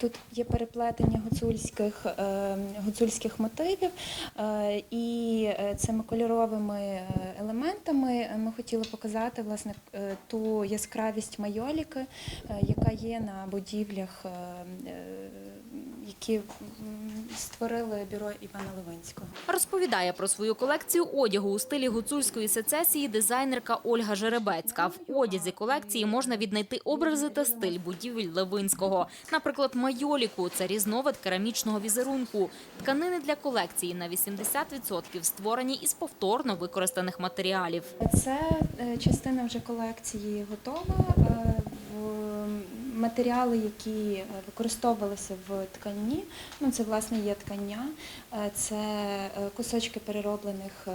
Тут є переплетення гуцульських, е, гуцульських мотивів, е, і е, цими кольоровими елементами ми хотіли показати власне ту яскравість майоліки, яка є на будівлях, які створили бюро Івана Левинського. Розповідає про свою колекцію одягу у стилі гуцульської сецесії дизайнерка Ольга Жеребецька. В одязі колекції можна віднайти образи та стиль будівель Левинського. Наприклад, майоліку – це різновид керамічного візерунку. Тканини для колекції на 80% створені із повторно використаних матеріалів. Це е, частина вже колекції готова. Матеріали, які е, використовувалися в тканні, ну це власне є ткання, е, це е, кусочки перероблених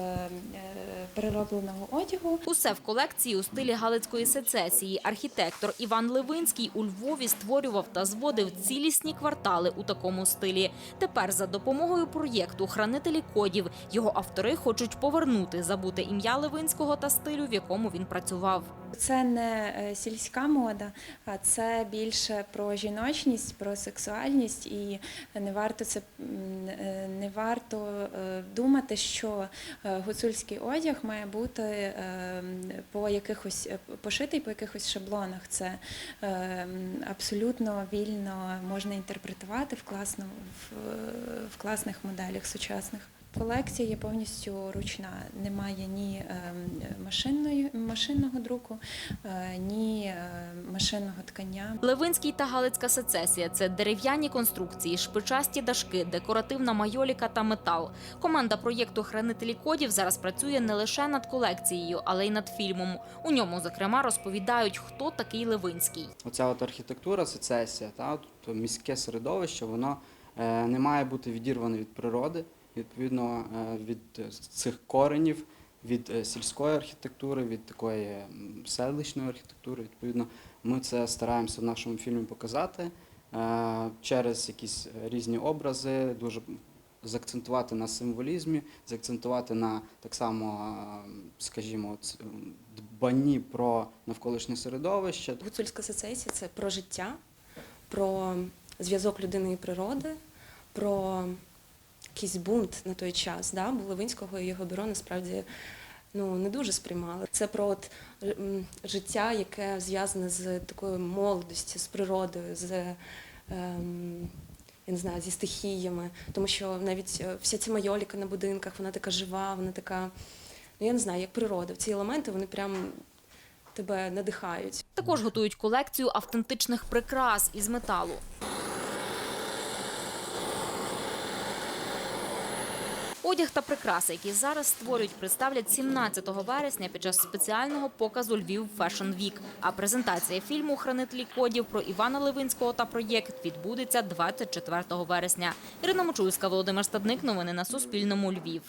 переробленого одягу. Усе в колекції у стилі галицької сецесії. Архітектор Іван Левинський у Львові створював та зводив цілісні квартали у такому стилі. Тепер за допомогою проєкту Хранителі кодів його автори хочуть повернути забуте ім'я Левинського та стилю, в якому він працював. Це не сільська мода, а це більше про жіночність, про сексуальність, і не варто це е, не варто е, думати, що е, гуцульський одяг має бути по якихось пошитий по якихось шаблонах. Це абсолютно вільно можна інтерпретувати в класно в класних моделях сучасних. Колекція є повністю ручна. Немає ні ем, машинної, машинного друку, е, ні е, машинного ткання. Левинський та Галицька сецесія – це дерев'яні конструкції, шпичасті дашки, декоративна майоліка та метал. Команда проєкту «Хранителі кодів» зараз працює не лише над колекцією, але й над фільмом. У ньому, зокрема, розповідають, хто такий Левинський. Оця от архітектура, сецесія, та, тобто міське середовище, воно е, не має бути відірване від природи, відповідно е, від е, цих коренів, від е, сільської архітектури, від такої селищної архітектури. Відповідно, ми це стараємося в нашому фільмі показати через якісь різні образи, дуже заакцентувати на символізмі, заакцентувати на так само, скажімо, дбанні про навколишнє середовище, Гуцульська сецесія це про життя, про зв'язок людини і природи, про якийсь бунт на той час. Да? Бо Левинського і його бюро насправді ну, не дуже сприймали. Це про от, життя, яке зв'язане з такою молодістю, з природою, з ем, я не знаю, зі стихіями. Тому що навіть е, вся ця майоліка на будинках, вона така жива, вона така, ну я не знаю, як природа. Ці елементи вони прям тебе надихають. Також готують колекцію автентичних прикрас із металу. Одяг та прикраси, які зараз створюють, представлять 17 вересня під час спеціального показу Львів Fashion Week. А презентація фільму Хранителі кодів про Івана Левинського та проєкт відбудеться 24 вересня. Ірина Мочульська, Володимир Стадник. Новини на Суспільному. Львів.